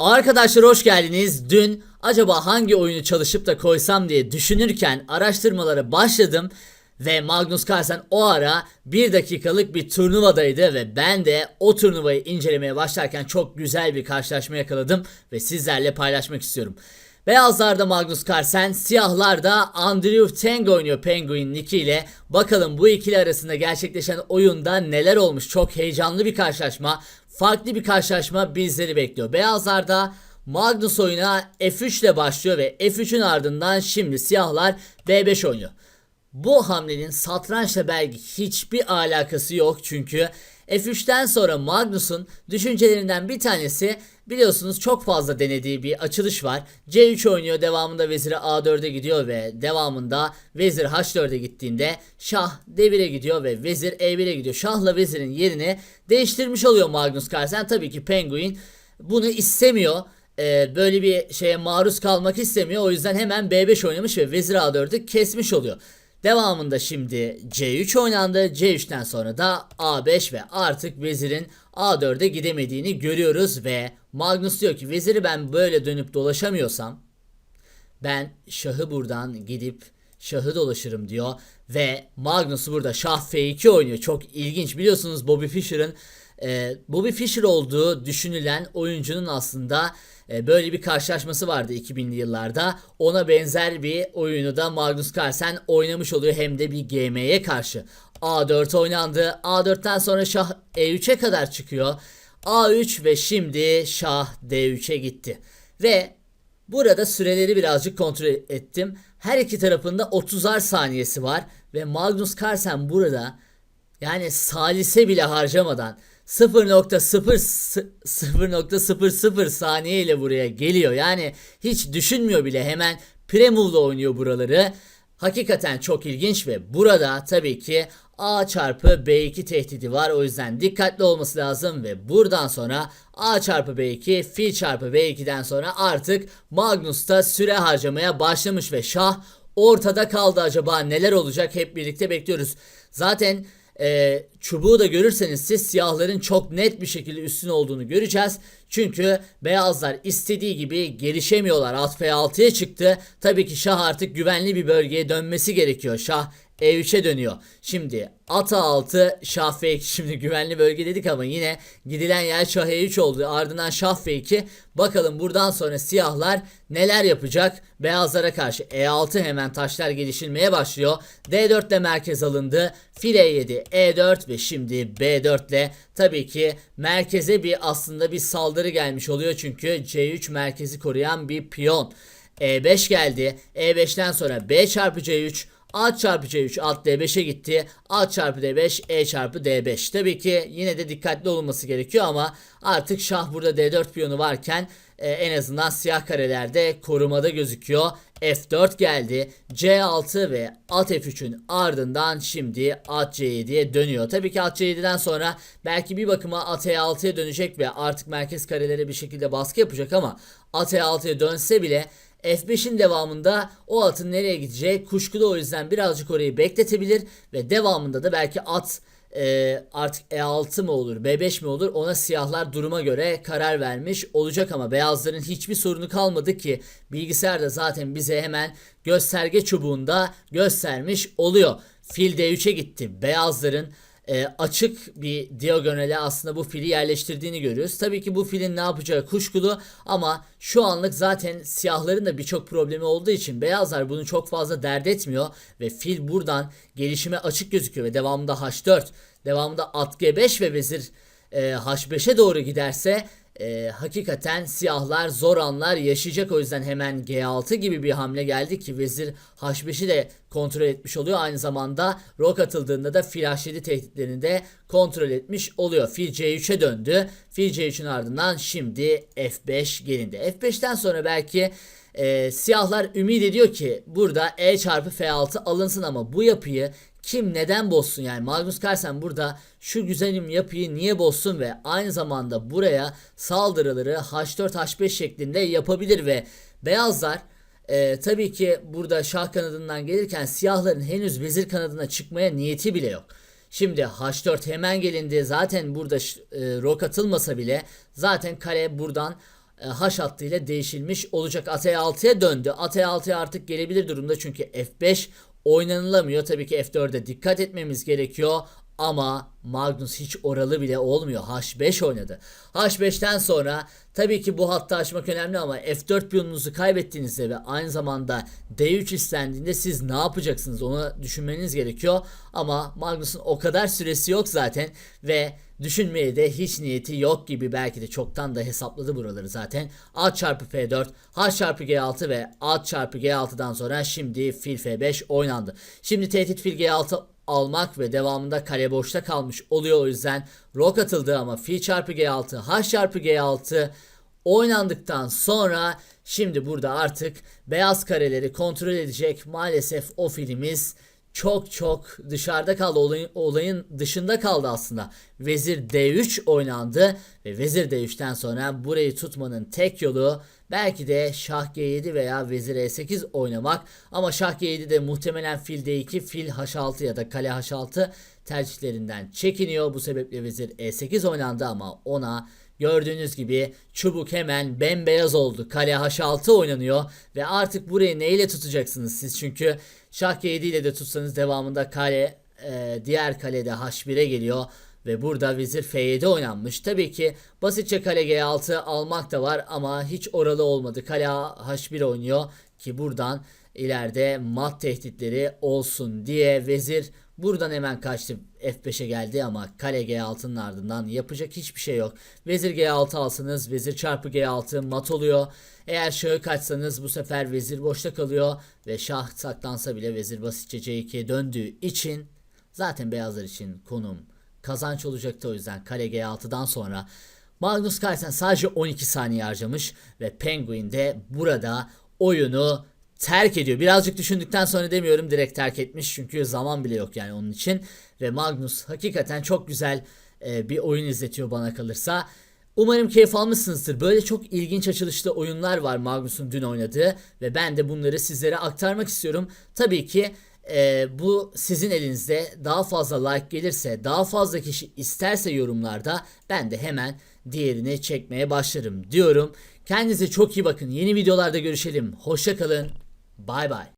Arkadaşlar hoş geldiniz. Dün acaba hangi oyunu çalışıp da koysam diye düşünürken araştırmalara başladım ve Magnus Carlsen o ara bir dakikalık bir turnuvadaydı ve ben de o turnuvayı incelemeye başlarken çok güzel bir karşılaşma yakaladım ve sizlerle paylaşmak istiyorum. Beyazlarda Magnus Carlsen, siyahlarda Andrew Tang oynuyor Penguin Nick ile. Bakalım bu ikili arasında gerçekleşen oyunda neler olmuş. Çok heyecanlı bir karşılaşma. Farklı bir karşılaşma bizleri bekliyor. Beyazlarda Magnus oyuna F3 ile başlıyor ve F3'ün ardından şimdi siyahlar B5 oynuyor. Bu hamlenin satrançla belki hiçbir alakası yok çünkü F3'ten sonra Magnus'un düşüncelerinden bir tanesi biliyorsunuz çok fazla denediği bir açılış var. C3 oynuyor devamında veziri A4'e gidiyor ve devamında vezir H4'e gittiğinde şah D1'e gidiyor ve vezir E1'e gidiyor. Şahla vezirin yerini değiştirmiş oluyor Magnus Carlsen. Tabii ki Penguin bunu istemiyor e, böyle bir şeye maruz kalmak istemiyor. O yüzden hemen B5 oynamış ve vezir A4'ü kesmiş oluyor. Devamında şimdi C3 oynandı. C3'ten sonra da A5 ve artık vezirin A4'e gidemediğini görüyoruz ve Magnus diyor ki veziri ben böyle dönüp dolaşamıyorsam ben şahı buradan gidip şahı dolaşırım diyor ve Magnus burada şah F2 oynuyor. Çok ilginç biliyorsunuz Bobby Fischer'ın e, Bobby Fischer olduğu düşünülen oyuncunun aslında e, böyle bir karşılaşması vardı 2000'li yıllarda. Ona benzer bir oyunu da Magnus Carlsen oynamış oluyor hem de bir GM'ye karşı. A4 oynandı. A4'ten sonra şah E3'e kadar çıkıyor. A3 ve şimdi şah D3'e gitti. Ve Burada süreleri birazcık kontrol ettim. Her iki tarafında 30'ar saniyesi var ve Magnus Carlsen burada yani salise bile harcamadan 0.0 0.00 saniye ile buraya geliyor. Yani hiç düşünmüyor bile hemen Premove'la oynuyor buraları. Hakikaten çok ilginç ve burada tabii ki A çarpı B2 tehdidi var. O yüzden dikkatli olması lazım ve buradan sonra A çarpı B2 fil çarpı B2'den sonra artık Magnus'ta süre harcamaya başlamış ve şah ortada kaldı acaba neler olacak hep birlikte bekliyoruz. Zaten e, çubuğu da görürseniz siz siyahların çok net bir şekilde üstün olduğunu göreceğiz. Çünkü beyazlar istediği gibi gelişemiyorlar. At F6'ya çıktı. Tabii ki şah artık güvenli bir bölgeye dönmesi gerekiyor. Şah E3'e dönüyor. Şimdi at A6 şah F2 şimdi güvenli bölge dedik ama yine gidilen yer şah E3 oldu. Ardından şah F2 bakalım buradan sonra siyahlar neler yapacak beyazlara karşı E6 hemen taşlar gelişilmeye başlıyor. D4 ile merkez alındı. Fil E7 E4 ve şimdi B4 ile tabii ki merkeze bir aslında bir saldırı gelmiş oluyor çünkü C3 merkezi koruyan bir piyon. E5 geldi. E5'ten sonra B çarpı C3 A çarpı C3 alt D5'e gitti. A çarpı D5 E çarpı D5. Tabii ki yine de dikkatli olunması gerekiyor ama artık şah burada D4 piyonu varken e, en azından siyah karelerde korumada gözüküyor. F4 geldi. C6 ve at F3'ün ardından şimdi at C7'ye dönüyor. Tabii ki at C7'den sonra belki bir bakıma at E6'ya dönecek ve artık merkez karelere bir şekilde baskı yapacak ama at E6'ya dönse bile F5'in devamında o atın nereye gideceği kuşkulu o yüzden birazcık orayı bekletebilir ve devamında da belki at e, artık E6 mı olur B5 mi olur ona siyahlar duruma göre karar vermiş olacak ama beyazların hiçbir sorunu kalmadı ki bilgisayar da zaten bize hemen gösterge çubuğunda göstermiş oluyor. Fil D3'e gitti. Beyazların e, açık bir diagonale aslında bu fili yerleştirdiğini görüyoruz. Tabii ki bu filin ne yapacağı kuşkulu ama şu anlık zaten siyahların da birçok problemi olduğu için beyazlar bunu çok fazla dert etmiyor ve fil buradan gelişime açık gözüküyor ve devamında H4, devamında at G5 ve vezir e, H5'e doğru giderse e, hakikaten siyahlar zor anlar yaşayacak o yüzden hemen G6 gibi bir hamle geldi ki vezir H5'i de kontrol etmiş oluyor. Aynı zamanda rok atıldığında da fil H7 tehditlerini de kontrol etmiş oluyor. Fil C3'e döndü. Fil C3'ün ardından şimdi F5 gelindi. F5'ten sonra belki e, siyahlar ümit ediyor ki burada E çarpı F6 alınsın ama bu yapıyı kim neden bozsun yani Magnus Carlsen burada şu güzelim yapıyı niye bozsun ve aynı zamanda buraya saldırıları H4 H5 şeklinde yapabilir ve beyazlar e, tabii ki burada şah kanadından gelirken siyahların henüz vezir kanadına çıkmaya niyeti bile yok. Şimdi H4 hemen gelindi zaten burada e, rok atılmasa bile zaten kare buradan e, H hattıyla değişilmiş olacak. AT6'ya döndü. AT6'ya artık gelebilir durumda çünkü F5 oynanılamıyor. Tabii ki F4'e dikkat etmemiz gerekiyor. Ama Magnus hiç oralı bile olmuyor. H5 oynadı. H5'ten sonra tabii ki bu hattı açmak önemli ama F4 piyonunuzu kaybettiğinizde ve aynı zamanda D3 istendiğinde siz ne yapacaksınız onu düşünmeniz gerekiyor. Ama Magnus'un o kadar süresi yok zaten ve düşünmeye de hiç niyeti yok gibi belki de çoktan da hesapladı buraları zaten. A çarpı F4, H çarpı G6 ve A çarpı G6'dan sonra şimdi fil F5 oynandı. Şimdi tehdit fil G6 almak ve devamında kale boşta kalmış oluyor. O yüzden rok atıldı ama fil çarpı G6, H çarpı G6 oynandıktan sonra şimdi burada artık beyaz kareleri kontrol edecek maalesef o filimiz çok çok dışarıda kaldı olayın, olayın dışında kaldı aslında. Vezir D3 oynandı ve Vezir D3'ten sonra burayı tutmanın tek yolu belki de Şah G7 veya Vezir E8 oynamak ama Şah G7 de muhtemelen fil D2, fil H6 ya da kale H6 tercihlerinden çekiniyor. Bu sebeple Vezir E8 oynandı ama ona Gördüğünüz gibi çubuk hemen bembeyaz oldu. Kale H6 oynanıyor ve artık burayı neyle tutacaksınız siz? Çünkü şah G7 ile de tutsanız devamında kale e, diğer kalede H1'e geliyor ve burada vezir F7 oynanmış. Tabii ki basitçe kale G6 almak da var ama hiç oralı olmadı. Kale H1 oynuyor ki buradan ileride mat tehditleri olsun diye vezir buradan hemen kaçtı F5'e geldi ama kale G6'nın ardından yapacak hiçbir şey yok. Vezir G6 alsanız vezir çarpı G6 mat oluyor. Eğer şahı kaçsanız bu sefer vezir boşta kalıyor ve şah saklansa bile vezir basitçe C2'ye döndüğü için zaten beyazlar için konum kazanç olacaktı o yüzden kale G6'dan sonra Magnus Carlsen sadece 12 saniye harcamış ve Penguin de burada oyunu terk ediyor. Birazcık düşündükten sonra demiyorum direkt terk etmiş çünkü zaman bile yok yani onun için. Ve Magnus hakikaten çok güzel e, bir oyun izletiyor bana kalırsa. Umarım keyif almışsınızdır. Böyle çok ilginç açılışlı oyunlar var Magnus'un dün oynadığı ve ben de bunları sizlere aktarmak istiyorum. Tabii ki e, bu sizin elinizde daha fazla like gelirse, daha fazla kişi isterse yorumlarda ben de hemen diğerini çekmeye başlarım diyorum. Kendinize çok iyi bakın. Yeni videolarda görüşelim. Hoşça kalın. Bye bye.